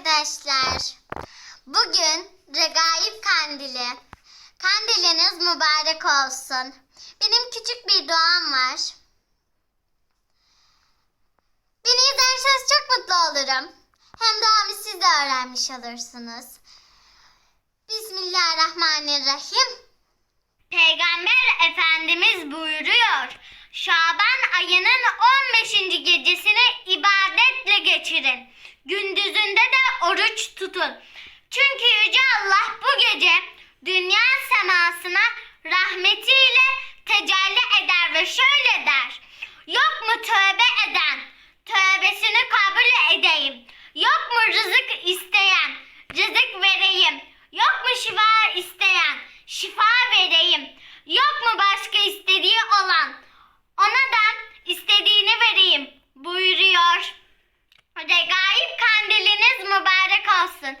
arkadaşlar. Bugün Regaib Kandili. Kandiliniz mübarek olsun. Benim küçük bir duam var. Beni izlerseniz çok mutlu olurum. Hem duamı siz de öğrenmiş olursunuz. Bismillahirrahmanirrahim. Peygamber Efendimiz buyuruyor. Şaban ayının 15. gecesini ibadetle geçirin. Gündüzünde de oruç tutun. Çünkü Yüce Allah bu gece dünya semasına rahmetiyle tecelli eder ve şöyle der. Yok mu tövbe eden? Tövbesini kabul edeyim. Yok mu rızık isteyen? Rızık vereyim. Yok mu şifa isteyen? Şifa vereyim. Yok mu başka istediği olan? Ona da istediğini vereyim buyuruyor. Regaib kandiliniz mübarek olsun.